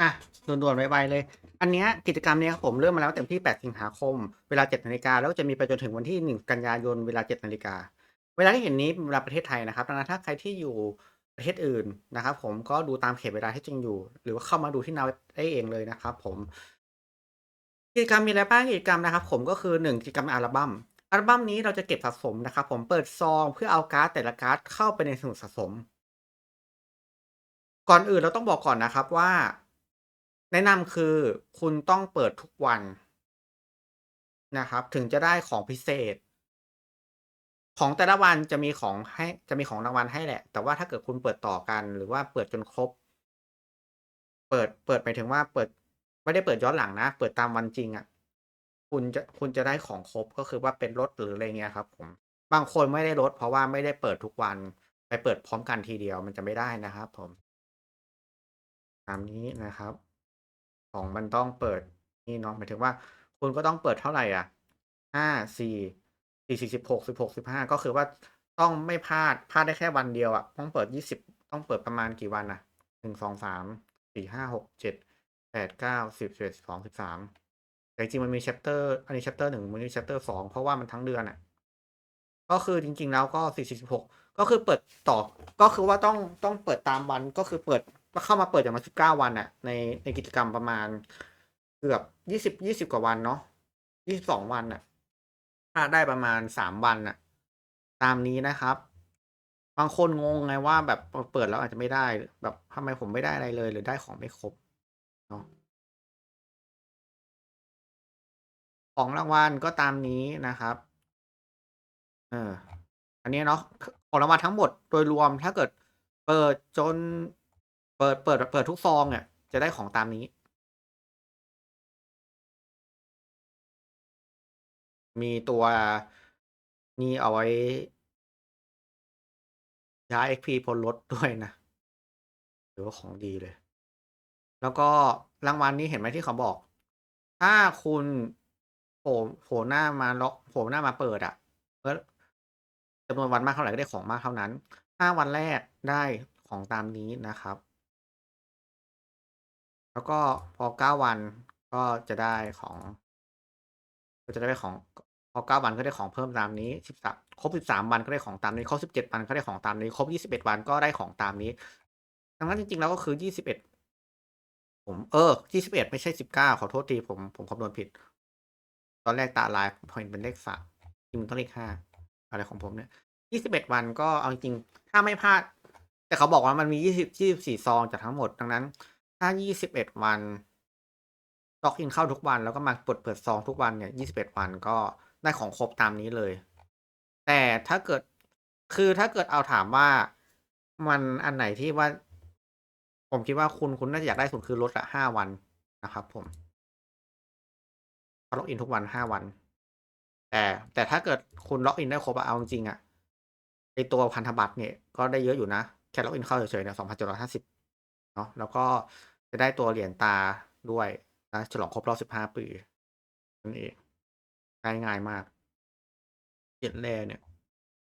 อะด่วนๆไวๆเลย อันเนี้ยกิจกรรมเนี้ยครับผมเริ่มมาแล้วตั้งแต่วันที่ 8 สิงหาคม เวลา 7 นาฬิกาแล้วจะมีไปจนถึงวันที่ 1 กันยายนเวลา 7 นาฬิกา เวลาที่เห็นนี้เวลาประเทศไทยนะครับดังนั้นถ้าใครที่อยู่ประเทศอื่นนะครับ ผมก็ดูตามเขตเวลาที่จริงอยู่ หรือว่าเข้ามาดูที่นาได้เองเลยนะครับ ผมกิจกรรมมีอะไรบ้างกิจกรรมนะครับ ผมก็คือ 1 กิจกรรมอัลบั้มอัลบั้มนี้เราจะเก็บสะสมนะครับ ผมเปิดซองเพื่อเอาการ์ดแต่ละการ์ดเข้าไปในสมุดสะสม ก่อนอื่นเราต้องบอกก่อนนะครับว่า แนะนำคือคุณต้องเปิดทุกวันนะครับ ถึงจะได้ของพิเศษ ของแต่ละวันจะมีของให้จะมีของรางวัลให้แหละ แต่ว่าถ้าเกิดคุณเปิดต่อกันหรือว่าเปิดจนครบ เปิดเปิดหมายถึงว่าเปิดไม่ได้เปิดย้อนหลังนะ เปิดตามวันจริงอะคุณจะคุณจะได้ของครบก็คือว่าเป็นลดหรืออะไรเงี้ยครับผมบางคนไม่ได้ลดเพราะว่าไม่ได้เปิดทุกวันไปเปิดพร้อมกันทีเดียวมันจะไม่ได้นะครับผม ตามนี้นะครับ ของมันต้องเปิดนี่เนาะหมายถึงว่าคุณก็ต้องเปิดเท่าไหร่อะ5 4 4 4 16 16 15ก็คือว่าต้องไม่พลาดพลาดได้แค่วันเดียวอะต้องเปิด20ต้องเปิดประมาณกี่วันน่ะ1 2 3 4 5 6 7 8 9 10 11 12 13แปดเก้าสิบสิบสองสิบสามแต่จริงมันมี chapter อันนี้ chapter 1มันมี chapter 2เพราะว่ามันทั้งเดือนอะก็คือจริง ๆ แล้วก็4 4 16ก็คือเปิดต่อก็คือว่าต้องต้องเปิดตามวันก็คือเปิด ก็เข้ามาเปิดอย่างน้อย19วันน่ะในในกิจกรรมประมาณ เกือบ20 20กว่าวันเนาะ22วันน่ะพลาได้ประมาณ3วันน่ะตามนี้นะครับ บางคนงงไงว่าแบบเปิดแล้วอาจจะไม่ได้ แบบทำไมผมไม่ได้อะไรเลย หรือได้ของไม่ครบเนาะของรางวัลก็ตามนี้นะครับ เออ อันนี้เนาะของรางวัลทั้งหมดโดยรวมถ้าเกิดเปิดจน เปิดเปิดเปิดทุกซองเนี่ยจะได้ของตามนี้ มีตัวนี่เอาไว้ย้าย XP พลรถด้วยนะถือว่าของดีเลย แล้วก็รางวัลนี้เห็นไหมที่เขาบอก ถ้าคุณโผล่โผล่หน้ามาล็อกโผล่หน้ามาเปิดอะก็จำนวนวันมากเท่าไหร่ก็ได้ของมากเท่านั้น5วันแรกได้ของตามนี้นะครับ แล้วก็พอ9วันก็จะได้ของ ก็จะได้ของ พอ9วันก็ได้ของเพิ่มตามนี้13ครบ13วันก็ได้ของตามนี้ ครบ17วันก็ได้ของตามนี้ ครบ21วันก็ได้ของตามนี้ ดังนั้นจริงๆแล้วก็คือ21ผมเออ21ไม่ใช่19ขอโทษทีผมผมคำนวณผิด ตอนแรกตาลายพอเห็นเป็นเลข3จริงมันต้องเลข5อะไรของผมเนี่ย21วันก็เอาจริงถ้าไม่พลาด แต่เขาบอกว่ามันมี20 24ซองจากทั้งหมดดังนั้น ถ้า21วันล็อกอินเข้าทุกวัน แล้วก็มากดเปิดซองทุกวันเนี่ย21วันก็ได้ของครบตามนี้เลย แต่ถ้าเกิดคือถ้าเกิดเอาถามว่ามันอันไหนที่ว่า ผมคิดว่าคุณคุณน่าจะอยากได้สุดคือลดอะ5วันนะครับ ผมเล็อกอินทุกวัน5วัน แต่แต่ถ้าเกิดคุณล็อกอินได้ครบเอาจริงอะไอตัวพันธบัตรเนี่ยก็ได้เยอะอยู่นะ แค่ล็อกอินเข้าเฉยๆเนี่ย2,750เจ็ดร้อยห เนาะแล้วก็จะได้ตัวเหรียญตาด้วยนะฉลองครบรอบ 15 ปีนั่นเองได้ง่ายมากเหรียญ Rare เนี่ย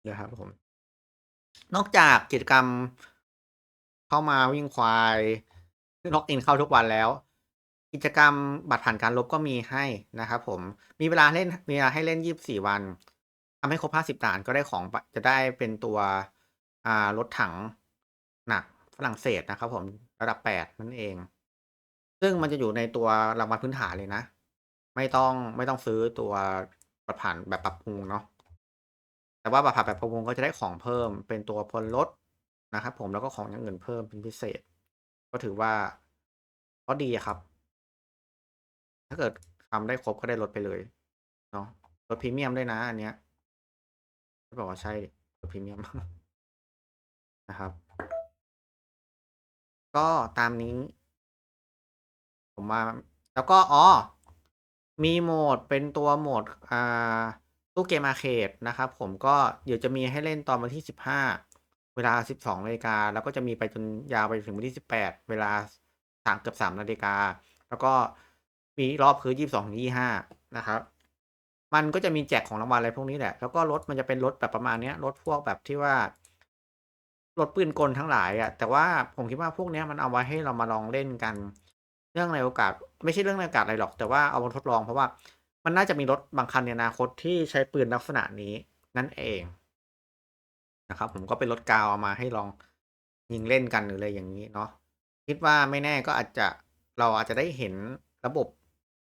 นะครับผม นอกจากกิจกรรมเข้ามาวิ่งควายล็อกอินเข้าทุกวันแล้ว กิจกรรมบัตรผ่านการรบก็มีให้นะครับผมมีเวลาเล่นมีเวลาให้เล่น 24 วันทำให้ครบ 50ด่านก็ได้ของจะได้เป็นตัวอ่ารถถังหนักฝรั่งเศสนะครับผม ระดับ 8 นั่นเอง ซึ่งมันจะอยู่ในตัวรางวัลพื้นฐานเลยนะ ไม่ต้องไม่ต้องซื้อตัวบัตรผ่านแบบปรับปรุงเนาะ แต่ว่าบัตรผ่านแบบปรับปรุงก็จะได้ของเพิ่มเป็นตัวพลรถนะครับผมแล้วก็ของอย่างอื่นเพิ่มเป็นพิเศษ ก็ถือว่าก็ดีครับ ถ้าเกิดทำได้ครบก็ได้รถไปเลยเนาะรถพรีเมียมด้วยนะอันเนี้ยไม่บอกว่าใช่รถพรีเมียมนะครับ ก็ตามนี้ ผมว่าแล้วก็อ๋อ มีโหมดเป็นตัวโหมดอ่าตู้เกมอาร์เคดนะครับ ผมก็เดี๋ยวจะมีให้เล่นตอนวันที่15เวลา12นาฬิกาแล้วก็จะมีไปจนยาวไปถึงวันที่18เวลา3เกือบ3นาฬิกา แล้วก็มีอีกรอบคือ22-25นะครับ มันก็จะมีแจกของรางวัลอะไรพวกนี้แหละ แล้วก็รถมันจะเป็นรถแบบประมาณเนี้ยรถพวกแบบที่ว่า รถปืนกลทั้งหลายอะแต่ว่าผมคิดว่าพวกเนี้ยมันเอาไว้ให้เรามาลองเล่นกัน เรื่องในโอกาส ไม่ใช่เรื่องในโอกาสอะไรหรอก แต่ว่าเอามาทดลองเพราะว่ามันน่าจะมีรถบางคันในอนาคตที่ใช้ปืนลักษณะนี้นั่นเองนะครับ ผมก็เป็นรถกาวเอามาให้ลองยิงเล่นกันหรืออะไรอย่างงี้เนาะคิดว่าไม่แน่ก็อาจจะเราอาจจะได้เห็นระบบ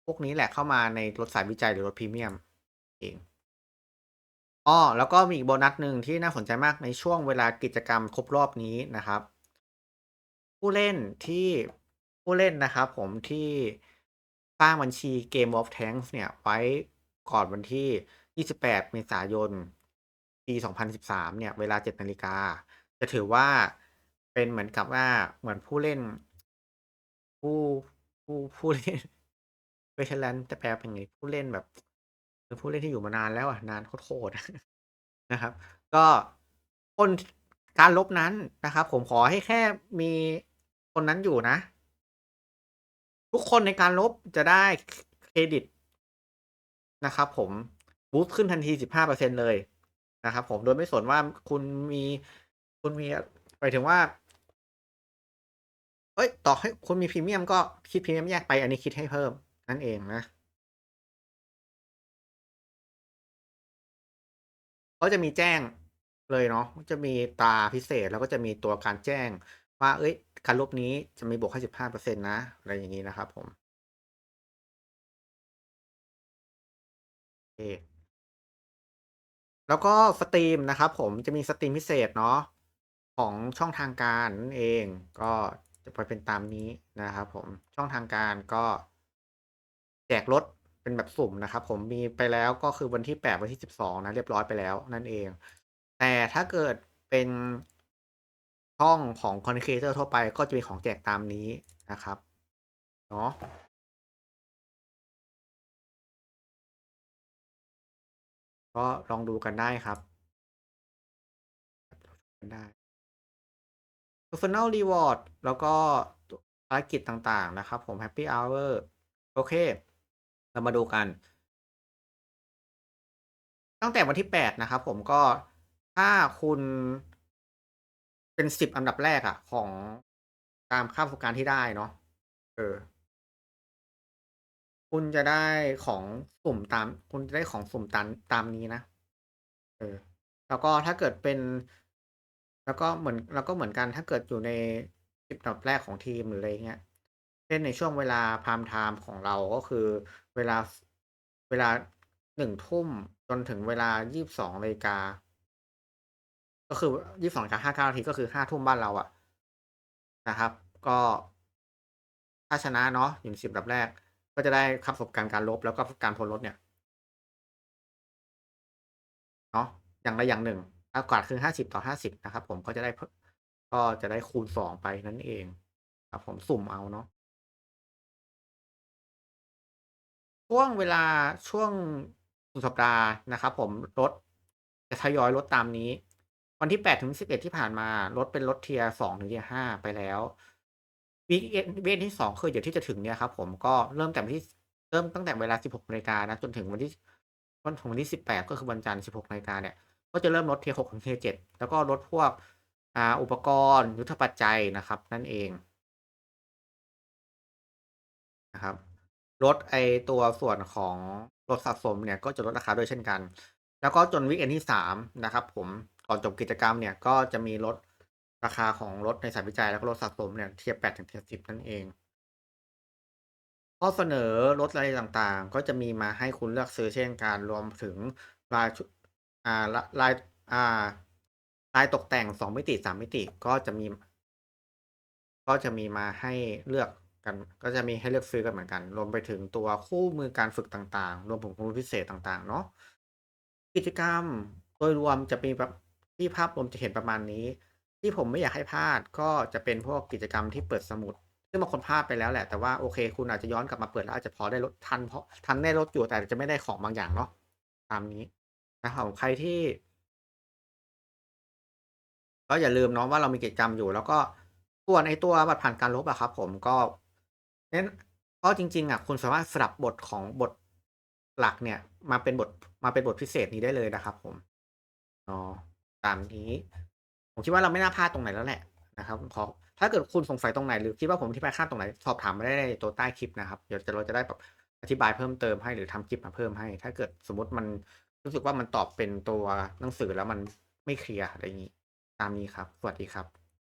พวกนี้แหละเข้ามาในรถสายวิจัยหรือรถพรีเมียมเอง อ้อแล้วก็มีอีกโบนัสหนึ่งที่น่าสนใจมากในช่วงเวลากิจกรรมครบรอบนี้นะครับ ผู้เล่นที่ผู้เล่นนะครับผมที่สร้างบัญชี Game of Tanks เนี่ย ไว้ก่อนวันที่ 28 เมษายน ปี 2013 เนี่ย เวลา 7 นาฬิกา จะถือว่าเป็นเหมือนกับว่าเหมือนผู้เล่น ผู้ผู้ผู้เล่น Veteran จะแปลเป็นไงผู้เล่นแบบ ผู้เล่นที่อยู่มานานแล้วอะนานโคตรนะครับ ก็คนการลบนั้นนะครับ ผมขอให้แค่มีคนนั้นอยู่นะ ทุกคนในการลบจะได้เครดิตนะครับ ผมบูสต์ขึ้นทันที15%เปอร์เซ็นเลยนะครับ ผมโดยไม่สนว่าคุณมีคุณมีหมายถึงว่าเฮ้ยต่อให้คุณมีพรีเมียมก็คิดพรีเมียมแยกไปอันนี้คิดให้เพิ่มนั่นเองนะ ก็จะมีแจ้งเลยเนาะจะมีตาพิเศษแล้วก็จะมีตัวการแจ้ง ว่าเฮ้ย การลบนี้จะมีบวกให้15%นะอะไรอย่างงี้นะครับผมเคแล้วก็สตรีมนะครับผมจะมีสตรีมพิเศษเนาะของช่องทางการนั่นเองก็จะไปเป็นตามนี้นะครับผมช่องทางการก็ แจกรถ เป็นแบบสุ่มนะครับ ผมมีไปแล้วก็คือวันที่8วันที่12นะเรียบร้อยไปแล้วนั่นเอง แต่ถ้าเกิดเป็นช่องของ Content Creator ทั่วไปก็จะมีของแจกตามนี้นะครับเนาะก็ลองดูกันได้ครับกันได้ Personal Reward แล้วก็ภารกิจต่างๆนะครับผม Happy Hour โอเค เรามาดูกัน ตั้งแต่วันที่8นะครับผมก็ถ้าคุณเป็น10อันดับแรกอะของตามค่าประสบการณ์ที่ได้เนาะเออ คุณจะได้ของสุ่มตาม คุณจะได้ของสุ่มตามตามนี้นะเออ แล้วก็ถ้าเกิดเป็น แล้วก็เหมือนแล้วก็เหมือนกันถ้าเกิดอยู่ใน10อันดับแรกของทีมหรืออะไรเงี้ยเช่นในช่วงเวลาพามไทม์ของเราก็คือ เวลาเวลา1ทุ่มจนถึงเวลา22นาฬิกา ก็คือ22:59นาทีก็คือ5ทุ่มบ้านเราอะนะครับ ก็ถ้าชนะเนาะอยู่ใน10อันดับแรก ก็จะได้ค่าประสบการณ์การลบแล้วก็การพ้นรถเนี่ยเนาะอย่างใดอย่างหนึ่งโอกาสคือ50/50นะครับ ผมก็จะได้ก็จะได้คูณ2ไปนั่นเอง ครับผมสุ่มเอาเนาะ ช่วงเวลาช่วงสุดสัปดาห์นะครับ ผมลดจะทยอยลดตามนี้ วันที่8ถึง11 ที่ผ่านมาลดเป็นลด Tier 2ถึง Tier 5ไปแล้ววีกเอนวีกเอนด์ที่ 2 คือเดี๋ยวที่จะถึงเนี่ยครับผมก็เริ่มแต่ที่เริ่มตั้งแต่เวลา 16นาฬิกานะจนถึงวันที่จนถึงวันที่ 18 ก็คือวันจันทร์ 16นาฬิกาเนี่ยก็จะเริ่มลด Tier 6ถึง Tier 7แล้วก็ลดพวกอ่าอุปกรณ์ยุทธปัจจัยนะครับ นั่นเองนะครับ ลดไอตัวส่วนของรถสะสมเนี่ยก็จะลดราคาด้วยเช่นกัน แล้วก็จนวีกเอนที่ 3 นะครับผมก่อนจบกิจกรรมเนี่ยก็จะมีลดราคาของรถในสายวิจัยแล้วก็รถสะสมเนี่ย Tier 8ถึง Tier 10นั่นเอง ข้อเสนอลดอะไรต่างๆ ก็จะมีมาให้คุณเลือกซื้อเช่นกันรวมถึงลายอ่าลายอ่าลายตกแต่ง2มิติ3มิติก็จะมี ก็จะมีมาให้เลือก กันก็จะมีให้เลือกซื้อกันเหมือนกัน รวมไปถึงตัวคู่มือการฝึกต่างๆ รวมถึงความรู้พิเศษต่างๆ เนาะกิจกรรมโดยรวมจะมีแบบที่ภาพรวมจะเห็นประมาณนี้ ที่ผมไม่อยากให้พลาดก็จะเป็นพวกกิจกรรมที่เปิดสมุด ซึ่งบางคนพลาดไปแล้วแหละแต่ว่าโอเค คุณอาจจะย้อนกลับมาเปิดแล้วอาจจะพอได้ลดทันเพราะทันได้ลดอยู่แต่จะไม่ได้ของบางอย่างเนาะตามนี้นะครับใครที่ ก็อย่าลืมเนาะว่าเรามีกิจกรรมอยู่ แล้วก็ส่วนไอ้ตัวบัตรผ่านการลบอะครับ ผมก็ น้นก็จริง ๆอะคุณสามารถสลับบทของบทหลักเนี่ย มาเป็นบทมาเป็นบทพิเศษนี้ได้เลยนะครับผมเนาะตามนี้ ผมคิดว่าเราไม่น่าพลาดตรงไหนแล้วแหละนะครับขอถ้าเกิดคุณสงสัยตรงไหนหรือคิดว่าผมอธิบายข้ามตรงไหน สอบถามมาได้ในตัวใต้คลิปนะครับ เดี๋ยวจะเราจะได้แบบอธิบายเพิ่มเติมให้หรือทำคลิปมาเพิ่มให้ ถ้าเกิดสมมติมันรู้สึกว่ามันตอบเป็นตัวหนังสือแล้วมันไม่เคลียร์อะไรอย่างนี้ ตามนี้ครับ สวัสดีครับ